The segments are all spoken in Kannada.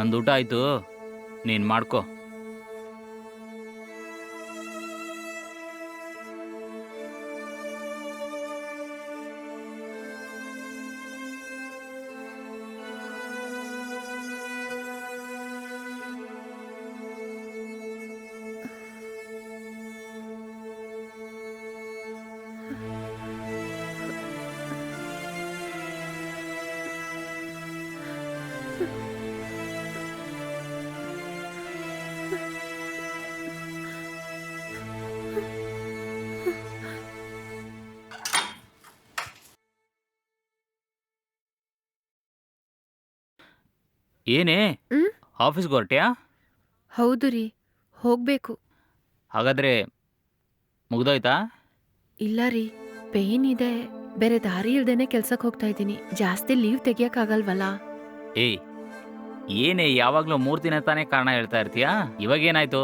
ನಂದು ಊಟ ಆಯ್ತು. ನೀನು ಮಾಡ್ಕೋ. ಏನೇ? ಹ್ಮ್? ಆಫೀಸ್ಗೆ ಹೊರಟ್ಯಾ? ಹೌದು ರೀ ಹೋಗ್ಬೇಕು. ಹಾಗಾದ್ರೆ ಮುಗ್ದೋಯ್ತಾ? ಇಲ್ಲ ರೀ ಪೇನ್ ಇದೆ. ಬೇರೆ ದಾರಿ ಇಲ್ದೇನೆ ಕೆಲ್ಸಕ್ಕೆ ಹೋಗ್ತಾ ಇದ್ದೀನಿ. ಜಾಸ್ತಿ ಲೀವ್ ತೆಗಿಯಕ್ಕಾಗಲ್ವಲ್ಲ? ಏಯ್ ಏನೇ ಯಾವಾಗಲೂ ಮೂರು ದಿನ ತಾನೇ ಕಾರಣ ಹೇಳ್ತಾ ಇರ್ತೀಯಾ? ಇವಾಗ ಏನಾಯ್ತು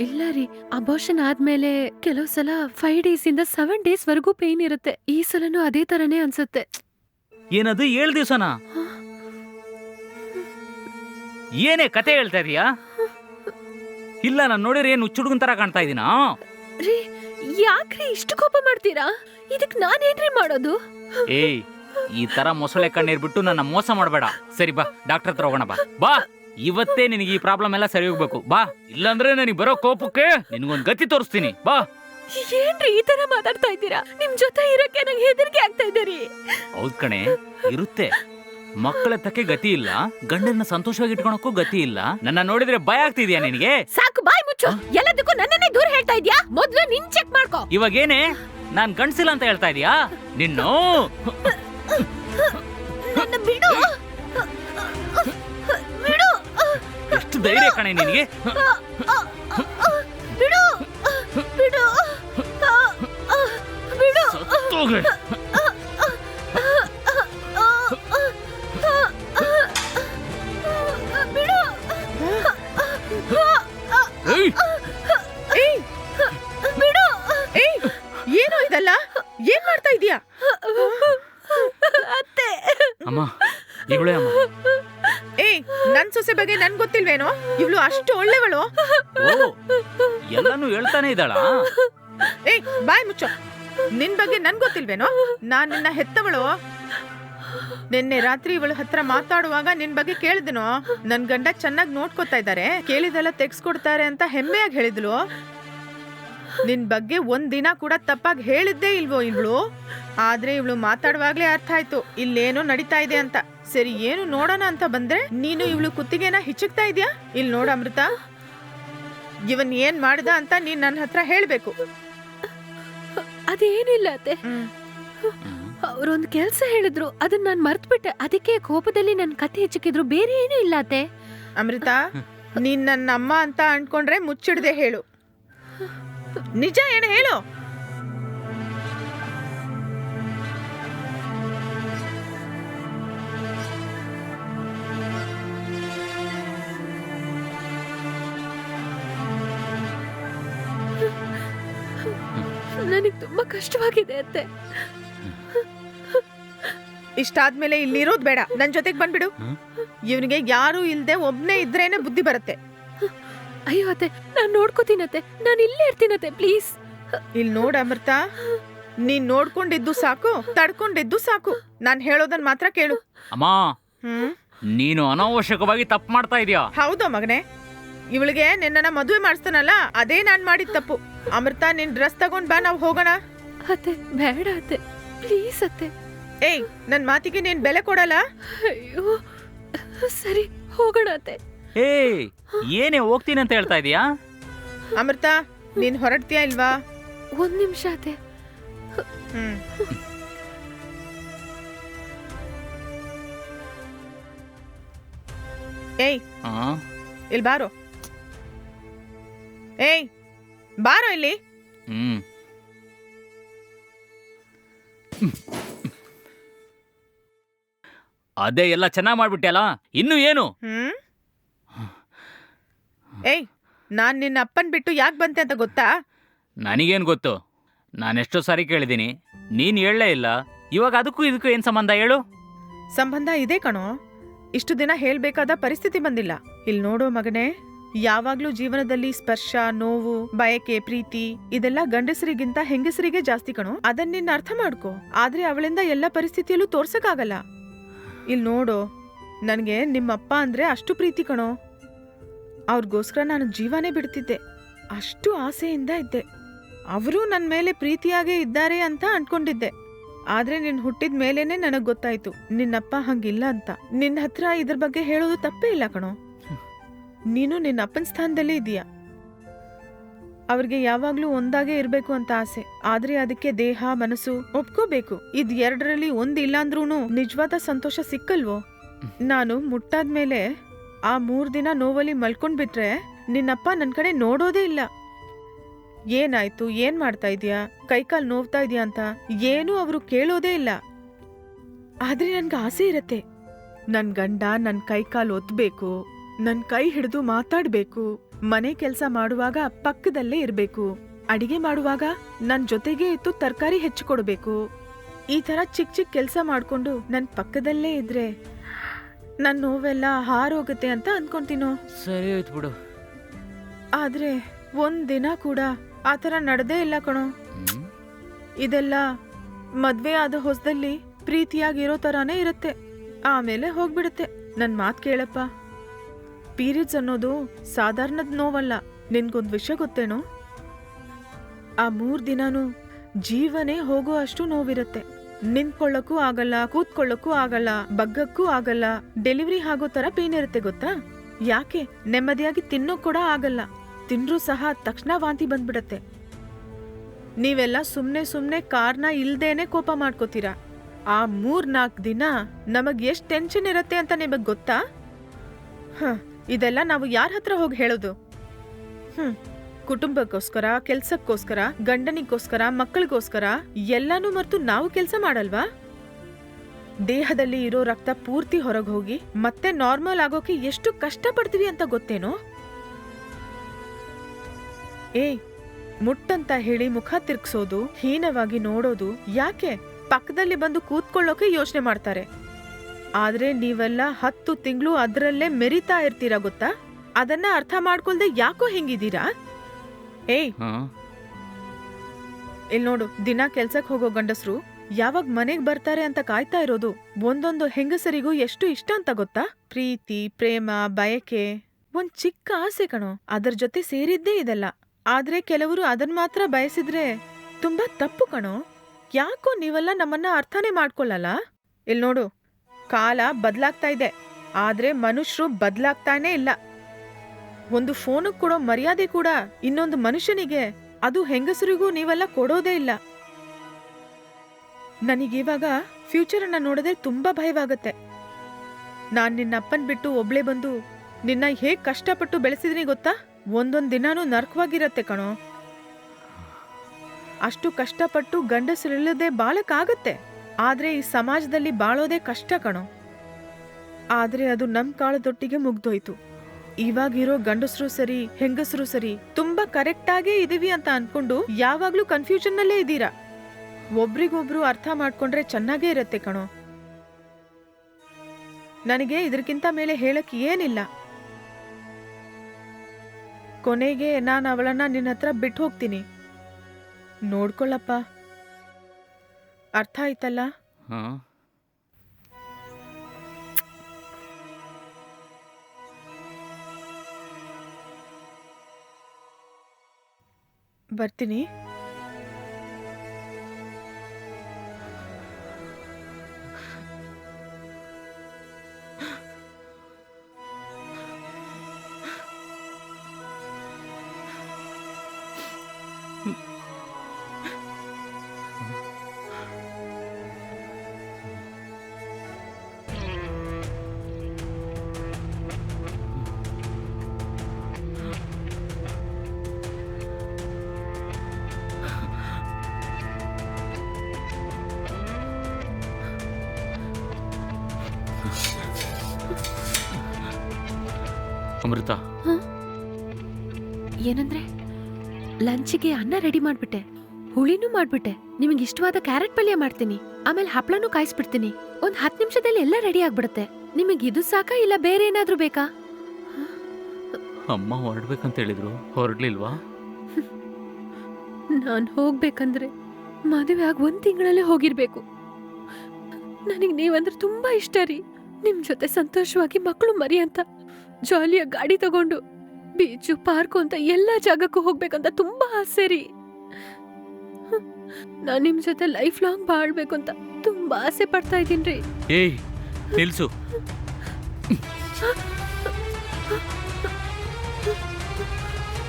ಇಲ್ಲ ರೀ ಅಬೋಷನ್ ಆದ್ಮೇಲೆ ಕೆಲವು ಸಲ ಫೈವ್ ಡೇಸ್ ಇಂದ ಸೆವೆನ್ ಡೇಸ್ ವರೆಗೂ ಪೇನ್ ಇರುತ್ತೆ. ಈ ಸಲನೂ ಅದೇ ತರನೇ ಅನ್ಸುತ್ತೆ. ಏನದು ಏಳು ದಿವಸನಾ? ಏನೇ ಕತೆ ಹೇಳ್ತಾ ಇದೀಯಾ? ಇಲ್ಲ ನಾನು ನೋಡಿದ್ರೆ ಏನು ಹುಚ್ಚುಡುಗನ್ ತರ ಕಾಣ್ತಾ ಇದೀನಾ? ರೀ ಯಾಕ್ರಿ ಇಷ್ಟು ಕೋಪ ಮಾಡ್ತೀರಾ? ಇದಕ್ ನಾನೇನ್ರಿ ಮಾಡೋದು? ಏಯ್ ಈ ತರ ಮೊಸಳೆ ಕಣ್ಣೀರ್ ಬಿಟ್ಟು ನನ್ನ ಮೋಸ ಮಾಡಬೇಡ. ಸರಿ ಬಾ ಡಾಕ್ಟರ್ ಹತ್ರ ಹೋಗೋಣ ಬಾ. ಬಾ ಇವತ್ತೇ ನಿನಗೆ ಈ ಪ್ರಾಬ್ಲಮ್ ಎಲ್ಲ ಸರಿ ಹೋಗ್ಬೇಕು. ಬಾ ಇಲ್ಲಾಂದ್ರೆ ನನಗೆ ಬರೋ ಕೋಪಕ್ಕೆ ನಿನಗೊಂದು ಗತಿ ತೋರಿಸ್ತೀನಿ. ಬಾ. ಏನ್ರಿ ಈ ತರ ಮಾತಾಡ್ತಾ ಇದ್ದೀರಾ? ನಿಮ್ ಜೊತೆ ಇರಕ್ಕೆ ನಂಗೆ ಹೆದರಿಕೆ ಆಗ್ತಾ ಇದ್ದೀರಿ ರೀ. ಹೌದ್ ಕಣೆ ಇರುತ್ತೆ. ಮಕ್ಕಳ ತಕ್ಕೆ ಗತಿ ಇಲ್ಲ ಗಂಡನ್ನ ಸಂತೋಷವಾಗಿ ಇಟ್ಕೊಳಕ್ಕೂ ಗತಿ ಇಲ್ಲ. ನನ್ನ ನೋಡಿದ್ರೆ ಭಯ ಆಗ್ತಿದ್ಯಾ ನಿನಗೆ? ಸಾಕು ಬಾಯ್ ಮುಚ್ಚು. ಎಲ್ಲದಕ್ಕೂ ನನ್ನನ್ನೇ ದೂರ ಹೇಳ್ತಾ ಇದ್ಯಾ? ಮೊದ್ಲು ನಿನ್ ಚೆಕ್ ಮಾಡ್ಕೋ. ಇವಾಗೇನೆ ನಾನ್ ಗಂಡ್ಸಿಲ್ಲ ಅಂತ ಹೇಳ್ತಾ ಇದೀಯಾ? ನಿನ್ನು? ನನ್ನ ಬಿಡು. ಬಿಡು. ಎಷ್ಟು ಧೈರ್ಯ ಕಣೆ ನಿನಗೆ? ಬಿಡು. ಬಿಡು. ಬಿಡು. ಸೊಸೆ ಬಗ್ಗೆ ನನ್ ಗೊತ್ತಿಲ್ವೇನೋ? ಇವ್ಳು ಅಷ್ಟು ಒಳ್ಳೆವಳು. ಎಲ್ಲಾನು ಹೇಳ್ತಾನೆ ಇದ್ದಾಳ? ಏ ಬಾಯ್ ಮುಚ್ಚ. ನಿನ್ ಬಗ್ಗೆ ನನ್ ಗೊತ್ತಿಲ್ವೇನೋ? ನಾನ್ ನಿನ್ನ ಹೆತ್ತವಳು. ನಿನ್ನೆ ರಾತ್ರಿ ಇವಳು ಹತ್ರ ಮಾತಾಡುವಾಗ ನಿನ್ ಬಗ್ಗೆ ಕೇಳಿದ್ನೋ? ನನ್ ಗಂಡ ಚೆನ್ನಾಗ್ ನೋಡ್ಕೊತಾ ಇದ್ದಾರೆ ಕೇಳಿದೆಲ್ಲ ತೆಗ್ಸ್ಕೊಡ್ತಾರೆ ಅಂತ ಹೆಮ್ಮೆಯಾಗಿ ಹೇಳಿದ್ಲು. ನಿನ್ ಬಗ್ಗೆ ಒಂದ್ ದಿನ ಕೂಡ ತಪ್ಪಾಗಿ ಹೇಳಿದ್ದೇ ಇಲ್ವೋ ಇವಳು? ಆದ್ರೆ ಇವಳು ಮಾತಾಡುವಾಗ್ಲೇ ಅರ್ಥ ಆಯ್ತು. ಇಲ್ಲೇನೋ ನಡೀತಾ ಇದೆ ಅಂತ. ಸರಿ ಏನು ನೋಡೋಣ ಅಂತ ಬಂದ್ರೆ ನೀನು ಇವಳು ಕುತ್ತಿಗೆನ ಹಿಚಕ್ತಾ ಇದೀಯಾ? ಇಲ್ಲಿ ನೋಡ ಅಮೃತ. ಇವನ್ ಏನ್ ಮಾಡ್ದ ಅಂತ ನೀನ್ ನನ್ನ ಹತ್ರ ಹೇಳ್ಬೇಕು. ಅದೇನಿಲ್ಲ ಅತ್ತೆ. ಅವ್ರೊಂದು ಕೆಲಸ ಹೇಳಿದ್ರು ಅದನ್ನ ನಾನ್ ಮರ್ತ್ಬಿಟ್ಟೆ. ಅದಕ್ಕೆ ಕೋಪದಲ್ಲಿ ನನ್ ಕತೆ ಹೆಚ್ಚಿಕಿದ್ರು ಬೇರೆ ಏನೂ ಇಲ್ಲ ಅತ್ತೆ. ಅಮೃತ ನೀನ್ ನನ್ನ ಅಮ್ಮ ಅಂತ ಅನ್ಕೊಂಡ್ರೆ ಮುಚ್ಚಿಡ್ದೆ ಹೇಳು. ನಿಜ ಏನು ಹೇಳು? ಕಷ್ಟವಾಗಿದೆ ಅತ್ತೆ. ಇಷ್ಟಾದ್ಮೇಲೆ ಇಲ್ಲಿರೋದು ಬೇಡ. ನನ್ ಜೊತೆಗೆ ಬಂದ್ಬಿಡು? ಇವನಿಗೆ ಯಾರು ಇಲ್ದೆ ಒಬ್ನೇ ಇದ್ರೇನೆ ಬುದ್ಧಿ ಬರುತ್ತೆ. ಅಯ್ಯೋ ಅತ್ತೆ ನಾನ್ ನೋಡ್ಕೋತೀನತ್ತೆ ನಾನು ಇಲ್ಲೇ ಇರ್ತೀನತ್ತೆ ಪ್ಲೀಸ್. ಇಲ್ಲಿ ನೋಡು ಅಮೃತ. ನೀನ್ ನೋಡ್ಕೊಂಡಿದ್ದು ಸಾಕು ತಡ್ಕೊಂಡಿದ್ದು ಸಾಕು. ನಾನ್ ಹೇಳೋದನ್ ಮಾತ್ರ ಕೇಳು. ಅಮ್ಮ ಹ್ಮ್? ನೀನು ಅನಾವಶ್ಯಕವಾಗಿ ತಪ್ಪು ಮಾಡ್ತಾ ಇದೀಯಾ? ಹೌದು ಮಗನೇ. ಇವಳಿಗೆ ನಿನ್ನನ್ನ ಮದುವೆ ಮಾಡಿಸ್ತಾನಲ್ಲ ಅದೇ ನಾನ್ ಮಾಡಿದ ತಪ್ಪು. ಅಮೃತ ನಿನ್ ಡ್ರೆಸ್ ತಗೊಂಡ್ ಬಾ ನಾವ್ ಹೋಗೋಣ. ಅತ್ತೆ ಬೇಡ ಅತ್ತೆ. ಪ್ಲೀಸ್ ಅತ್ತೆ. ಏಯ್ ನನ್ನ ಮಾತಿಗೆ ನೀನ್ ಬೆಲೆ ಕೊಡಲ್ಲ? ಅಯ್ಯೋ ಸರಿ ಹೋಗೋಣ ಅತ್ತೆ. ಏಯ್ ಏನೇ ಹೋಗ್ತೀನಿ ಅಂತ ಹೇಳ್ತಾ ಇದೀಯಾ? ಅಮೃತ ನೀನ್ ಹೊರಡ್ತೀಯಾ ಇಲ್ವಾ? ಒಂದ್ ನಿಮಿಷ ಅತ್ತೆ. ಹ್ಮ್. ಏಯ್ ಆ? ಇಲ್ಲಿ ಬಾರೋ. ಏಯ್ ಬಾರೋ ಇಲ್ಲಿ. ಹ್ಮ್. ಅದೇ ಎಲ್ಲ ಚೆನ್ನಾಗಿ ಮಾಡ್ಬಿಟ್ಟೆ ಅಲ್ಲ ಇನ್ನು ಏನು? ಹ್ಮ್? ಏಯ್ ನಾನ್ ನಿನ್ನ ಅಪ್ಪನ್ ಬಿಟ್ಟು ಯಾಕೆ ಬಂತೆ ಅಂತ ಗೊತ್ತಾ? ನನಗೇನು ಗೊತ್ತು? ನಾನೆಷ್ಟೋ ಸಾರಿ ಕೇಳಿದ್ದೀನಿ. ನೀನು ಹೇಳಲೇ ಇಲ್ಲ. ಇವಾಗ ಅದಕ್ಕೂ ಇದಕ್ಕೂ ಏನು ಸಂಬಂಧ ಹೇಳು? ಸಂಬಂಧ ಇದೆ ಕಣೋ. ಇಷ್ಟು ದಿನ ಹೇಳ್ಬೇಕಾದ ಪರಿಸ್ಥಿತಿ ಬಂದಿಲ್ಲ. ಇಲ್ಲಿ ನೋಡೋ ಮಗನೇ ಯಾವಾಗ್ಲೂ ಜೀವನದಲ್ಲಿ ಸ್ಪರ್ಶ ನೋವು ಬಯಕೆ ಪ್ರೀತಿ ಇದೆಲ್ಲ ಗಂಡಸರಿಗಿಂತ ಹೆಂಗಸರಿಗೆ ಜಾಸ್ತಿ ಕಣೋ. ಅದನ್ನ ನಿನ್ನ ಅರ್ಥ ಮಾಡ್ಕೋ. ಆದ್ರೆ ಅವಳಿಂದ ಎಲ್ಲ ಪರಿಸ್ಥಿತಿಯಲ್ಲೂ ತೋರ್ಸಕ್ಕಾಗಲ್ಲ. ಇಲ್ಲಿ ನೋಡು ನನಗೆ ನಿಮ್ಮಪ್ಪ ಅಂದರೆ ಅಷ್ಟು ಪ್ರೀತಿ ಕಣೋ. ಅವ್ರಿಗೋಸ್ಕರ ನಾನು ಜೀವನೇ ಬಿಡ್ತಿದ್ದೆ ಅಷ್ಟು ಆಸೆಯಿಂದ ಇದ್ದೆ. ಅವರು ನನ್ನ ಮೇಲೆ ಪ್ರೀತಿಯಾಗೇ ಇದ್ದಾರೆ ಅಂತ ಅಂದ್ಕೊಂಡಿದ್ದೆ ಆದರೆ ನೀನು ಹುಟ್ಟಿದ ಮೇಲೇನೆ ನನಗೆ ಗೊತ್ತಾಯಿತು ನಿನ್ನಪ್ಪ ಹಂಗಿಲ್ಲ ಅಂತ. ನಿನ್ನ ಹತ್ರ ಇದ್ರ ಬಗ್ಗೆ ಹೇಳೋದು ತಪ್ಪೇ ಇಲ್ಲ ಕಣೋ. ನೀನು ನಿನ್ನ ಅಪ್ಪನ ಸ್ಥಾನದಲ್ಲೇ ಇದೀಯ. ಅವ್ರಿಗೆ ಯಾವಾಗ್ಲೂ ಒಂದಾಗೇ ಇರ್ಬೇಕು ಅಂತ ಆಸೆ. ಆದ್ರೆ ಅದಕ್ಕೆ ದೇಹ, ಮನಸ್ಸು ಒಪ್ಕೋಬೇಕು. ಇದ್ ಎರಡರಲ್ಲಿ ಒಂದ್ ಇಲ್ಲಾಂದ್ರೂ ನಿಜವಾದ ಸಂತೋಷ ಸಿಕ್ಕಲ್ವೋ? ನಾನು ಮುಟ್ಟಾದ್ಮೇಲೆ ಆ ಮೂರ್ ದಿನ ನೋವಲ್ಲಿ ಮಲ್ಕೊಂಡ್ ಬಿಟ್ರೆ ನಿನ್ನಪ್ಪ ನನ್ ಕಡೆ ನೋಡೋದೇ ಇಲ್ಲ. ಏನಾಯ್ತು? ಏನ್ ಮಾಡ್ತಾ ಇದೀಯಾ? ಕೈಕಾಲ್ ನೋವ್ತಾ ಇದೀಯಾ ಅಂತ ಏನೂ ಅವರು ಕೇಳೋದೇ ಇಲ್ಲ. ಆದ್ರೆ ನನ್ಗೆ ಆಸೆ ಇರತ್ತೆ. ನನ್ ಗಂಡ ನನ್ ಕೈಕಾಲ್ ಒತ್ತಬೇಕು ನನ್ ಕೈ ಹಿಡಿದು ಮಾತಾಡ್ಬೇಕು. ಮನೆ ಕೆಲಸ ಮಾಡುವಾಗ ಪಕ್ಕದಲ್ಲೇ ಇರಬೇಕು. ಅಡಿಗೆ ಮಾಡುವಾಗ ನನ್ ಜೊತೆಗೆ ಇತ್ತು ತರಕಾರಿ ಹೆಚ್ಚು ಕೊಡಬೇಕು ಈ ತರ ಚಿಕ್ಕ ಚಿಕ್ಕ ಕೆಲಸ ಮಾಡ್ಕೊಂಡು ನನ್ ಪಕ್ಕದಲ್ಲೇ ಇದ್ರೆ ನನ್ನ ನೋವೆಲ್ಲ ಹಾರೋಗತ್ತೆ ಅಂತ ಅನ್ಕೊಂತೀನೋ? ಸರಿ ಆಯ್ತು ಬಿಡು. ಆದ್ರೆ ಒಂದ್ ದಿನ ಕೂಡ ಆತರ ನಡೆದೇ ಇಲ್ಲ ಕಣೋ. ಇದೆಲ್ಲ ಮದ್ವೆ ಆದ ಹೊಸದಲ್ಲಿ ಪ್ರೀತಿಯಾಗಿರೋ ತರಾನೇ ಇರುತ್ತೆ. ಆಮೇಲೆ ಹೋಗ್ಬಿಡುತ್ತೆ. ನನ್ ಮಾತು ಕೇಳಪ್ಪ. ಪೀರಿಯಡ್ಸ್ ಅನ್ನೋದು ಸಾಧಾರಣದ ನೋವಲ್ಲ. ನಿನ್ಗೊಂದು ವಿಷಯ ಗೊತ್ತೇನೋ? ಆ ಮೂರು ದಿನಾನು ಜೀವನೇ ಹೋಗೋ ಅಷ್ಟು ನೋವಿರುತ್ತೆ. ನಿಂತ್ಕೊಳ್ಳಕ್ಕೂ ಆಗಲ್ಲ, ಕೂತ್ಕೊಳ್ಳಕ್ಕೂ ಆಗಲ್ಲ, ಬಗ್ಗಕ್ಕೂ ಆಗಲ್ಲ, ಡೆಲಿವರಿ ಆಗೋ ತರ ಪೇನ್ ಇರುತ್ತೆ ಗೊತ್ತಾ? ಯಾಕೆ? ನೆಮ್ಮದಿಯಾಗಿ ತಿನ್ನೋ ಕೂಡ ಆಗಲ್ಲ. ತಿಂದ್ರೂ ಸಹ ತಕ್ಷಣ ವಾಂತಿ ಬಂದ್ಬಿಡತ್ತೆ. ನೀವೆಲ್ಲ ಸುಮ್ಮನೆ ಸುಮ್ಮನೆ ಕಾರ್ನ ಇಲ್ದೇನೆ ಕೋಪ ಮಾಡ್ಕೋತೀರಾ? ಆ ಮೂರ್ ನಾಲ್ಕ್ ದಿನ ನಮಗೆ ಎಷ್ಟು ಟೆನ್ಷನ್ ಇರುತ್ತೆ ಅಂತ ನಿಮಗೆ ಗೊತ್ತಾ? ಹ. ಇದೆಲ್ಲ ನಾವು ಯಾರ ಹತ್ರ ಹೋಗಿ ಹೇಳೋದು? ಹ್ಮ್, ಕುಟುಂಬಕ್ಕೋಸ್ಕರ, ಕೆಲ್ಸಕ್ಕೋಸ್ಕರ, ಗಂಡನಿಗೋಸ್ಕರ, ಮಕ್ಕಳಿಗೋಸ್ಕರ ಎಲ್ಲಾನು ಮರೆತು ನಾವು ಕೆಲಸ ಮಾಡಲ್ವಾ? ದೇಹದಲ್ಲಿ ಇರೋ ರಕ್ತ ಪೂರ್ತಿ ಹೊರಗೆ ಹೋಗಿ ಮತ್ತೆ ನಾರ್ಮಲ್ ಆಗೋಕೆ ಎಷ್ಟು ಕಷ್ಟಪಡ್ತೀವಿ ಅಂತ ಗೊತ್ತೇನೋ? ಏಯ್, ಮುಟ್ಟಂತ ಹೇಳಿ ಮುಖ ತಿರ್ಗ್ಸೋದು, ಹೀನವಾಗಿ ನೋಡೋದು ಯಾಕೆ? ಪಕ್ಕದಲ್ಲಿ ಬಂದು ಕೂತ್ಕೊಳ್ಳೋಕೆ ಯೋಚನೆ ಮಾಡ್ತಾರೆ. ಆದ್ರೆ ನೀವೆಲ್ಲ ಹತ್ತು ತಿಂಗಳು ಅದ್ರಲ್ಲೇ ಮೆರಿತಾ ಇರ್ತೀರಾ ಗೊತ್ತಾ? ಅದನ್ನ ಅರ್ಥ ಮಾಡ್ಕೊಳ್ದೆ ಯಾಕೋ ಹಿಂಗಿದ್ದೀರಾ? ಏಯ್! ಇಲ್ಲಿ ಇಲ್ ನೋಡು ದಿನ ಕೆಲ್ಸಕ್ ಹೋಗೋ ಗಂಡಸ್ರು ಯಾವಾಗ ಮನೆಗ್ ಬರ್ತಾರೆ ಅಂತ ಕಾಯ್ತಾ ಇರೋದು. ಒಂದೊಂದು ಹೆಂಗಸರಿಗೂ ಎಷ್ಟು ಇಷ್ಟ ಅಂತ ಗೊತ್ತಾ? ಪ್ರೀತಿ ಪ್ರೇಮ ಬಯಕೆ ಒಂದ್ ಚಿಕ್ಕ ಆಸೆ ಕಣೋ. ಅದರ ಜೊತೆ ಸೇರಿದ್ದೇ ಇದೆಲ್ಲ. ಆದ್ರೆ ಕೆಲವರು ಅದನ್ ಮಾತ್ರ ಬಯಸಿದ್ರೆ ತುಂಬಾ ತಪ್ಪು ಕಣೋ. ಯಾಕೋ ನೀವೆಲ್ಲ ನಮ್ಮನ್ನ ಅರ್ಥನೇ ಮಾಡ್ಕೊಳ್ಳಲ್ಲ ಇಲ್ ನೋಡು ಕಾಲ ಬದಲಾಗ್ತಾ ಇದೆ. ಆದ್ರೆ ಮನುಷ್ಯರು ಬದಲಾಗ್ತಾನೇ ಇಲ್ಲ. ಒಂದು ಫೋನಿಗೆ ಕೊಡೋ ಮರ್ಯಾದೆ ಕೂಡ ಇನ್ನೊಂದು ಮನುಷ್ಯನಿಗೆ ಅದು ಹೆಂಗಸರಿಗೂ ನೀವೆಲ್ಲ ಕೊಡೋದೇ ಇಲ್ಲ. ನನಗಿವಾಗ ಫ್ಯೂಚರ್ ಅನ್ನ ನೋಡಿದ್ರೆ ತುಂಬಾ ಭಯವಾಗುತ್ತೆ. ನಾನ್ ನಿನ್ನ ಅಪ್ಪನ್ ಬಿಟ್ಟು ಒಬ್ಳೆ ಬಂದು ನಿನ್ನ ಹೇಗ್ ಕಷ್ಟಪಟ್ಟು ಬೆಳೆಸಿದ್ನಿ ಗೊತ್ತಾ? ಒಂದೊಂದ್ ದಿನಾನೂ ನರ್ಕವಾಗಿರತ್ತೆ ಕಣೋ. ಅಷ್ಟು ಕಷ್ಟಪಟ್ಟು ಗಂಡಸರಿಲ್ಲದೆ ಬಾಳಕ್ಕಾಗತ್ತೆ ಆದ್ರೆ ಈ ಸಮಾಜದಲ್ಲಿ ಬಾಳೋದೇ ಕಷ್ಟ ಕಣೋ. ಆದರೆ ಅದು ನಮ್ಮ ಕಾಳದೊಟ್ಟಿಗೆ ಮುಗ್ದೋಯ್ತು. ಇವಾಗಿರೋ ಗಂಡಸರು ಸರಿ, ಹೆಂಗಸರು ಸರಿ, ತುಂಬಾ ಕರೆಕ್ಟಾಗೇ ಇದೀವಿ ಅಂತ ಅನ್ಕೊಂಡು ಯಾವಾಗ್ಲೂ ಕನ್ಫ್ಯೂಷನ್ ನಲ್ಲೇ ಇದ್ದೀರಾ? ಒಬ್ರಿಗೊಬ್ರು ಅರ್ಥ ಮಾಡ್ಕೊಂಡ್ರೆ ಚೆನ್ನಾಗೇ ಇರತ್ತೆ ಕಣೋ. ನನಗೆ ಇದಕ್ಕಿಂತ ಮೇಲೆ ಹೇಳಕ್ ಏನಿಲ್ಲ. ಕೊನೆಗೆ ನಾನು ಅವಳನ್ನ ನಿನ್ನ ಹತ್ರ ಬಿಟ್ಟು ಹೋಗ್ತೀನಿ ನೋಡ್ಕೊಳ್ಳಪ್ಪ ಅರ್ಥ ಆಯ್ತಲ್ಲ? ಹಾಂ. ಬರ್ತೀನಿ. ಅಮೃತ. ಏನಂದ್ರೆ ಲಂಚಿಗೆ ಅನ್ನ ರೆಡಿ ಮಾಡ್ಬಿಟ್ಟೆ. ಹುಳಿನೂ ಮಾಡ್ಬಿಟ್ಟೆ. ನಿಮಗೆ ಇಷ್ಟವಾದ ಕ್ಯಾರೆಟ್ ಪಲ್ಯ ಮಾಡ್ತೀನಿ. ಆಮೇಲೆ ಹಪ್ಳನೂ ಕಾಯಿಸ್ಬಿಡ್ತೀನಿ. ಒಂದ್ ಹತ್ತು ನಿಮಿಷದಲ್ಲಿ ಎಲ್ಲ ರೆಡಿ ಆಗ್ಬಿಡುತ್ತೆ. ನಿಮಗೆ ಇದು ಸಾಕಾ ಇಲ್ಲ ಬೇರೆ ಏನಾದ್ರೂ ಬೇಕಾ? ಅಮ್ಮ ಹೊರಡ್ಬೇಕಂತ ಹೇಳಿದ್ರು. ಹೊರಡ್ಲಿಲ್ವಾ? ನಾನು ಹೋಗ್ಬೇಕಂದ್ರೆ ಮದುವೆ ಆಗ ಒಂದ್ ತಿಂಗಳಲ್ಲೇ ಹೋಗಿರ್ಬೇಕು. ನನಗೆ ನೀವಂದ್ರೆ ತುಂಬಾ ಇಷ್ಟ ರೀ. ನಿಮ್ ಜೊತೆ ಸಂತೋಷವಾಗಿ ಮಕ್ಕಳು ಮರಿ ಅಂತ. ಜಾಲಿಯಾಗಿ ಗಾಡಿ ತಗೊಂಡು ಬೀಚು ಪಾರ್ಕು ಅಂತ ಎಲ್ಲಾ ಜಾಗಕ್ಕೂ ಹೋಗ್ಬೇಕಂತ ತುಂಬಾ ಆಸೆ ರೀ. ನಾನು ನಿಮ್ ಜೊತೆ ಲೈಫ್ ಲಾಂಗ್ ಬಾಳ್ಬೇಕು ಅಂತ ತುಂಬಾ ಆಸೆ ಪಡ್ತಾ ರೀ. ಏಯ್ ನಿಲ್ಸು.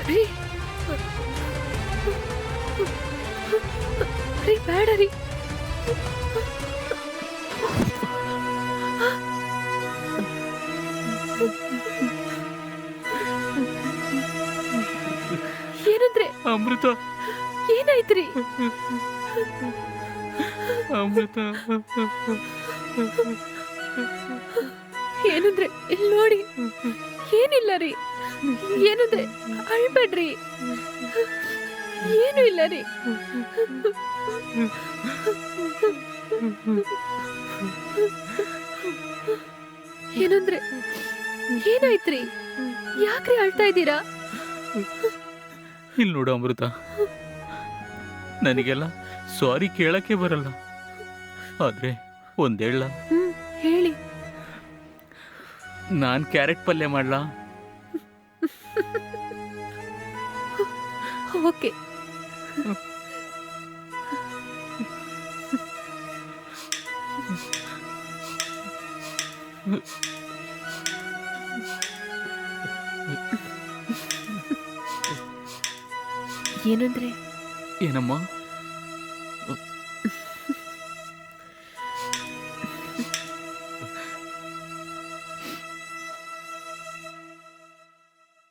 ರೀ. ರೀ ಬೇಡ ರೀ. ಅಮೃತ. ಏನಾಯ್ತ್ರಿ? ಅಮೃತ. ಏನಂದ್ರೆ ಇಲ್ಲಿ ನೋಡಿ. ಏನಿಲ್ಲ ರೀ. ಏನಂದ್ರೆ ಅಳ್ಬೇಡ್ರಿ. ಏನು ಇಲ್ಲ ರೀ. ಏನಂದ್ರೆ ಏನಾಯ್ತ್ರಿ? ಯಾಕ್ರಿ ಅಳ್ತಾ ಇದ್ದೀರಾ? ಇಲ್ಲಿ ನೋಡು ಅಮೃತ. ನನಗೆಲ್ಲ ಸಾರಿ ಕೇಳಕ್ಕೆ ಬರಲ್ಲ. ಆದ್ರೆ ಒಂದೇಳ ಹೇಳಿ. ನಾನ್ ಕ್ಯಾರೆಟ್ ಪಲ್ಯ ಮಾಡ್ಲಾ? ಓಕೆ. ಏನಂದ್ರೆ? ಏನಮ್ಮ?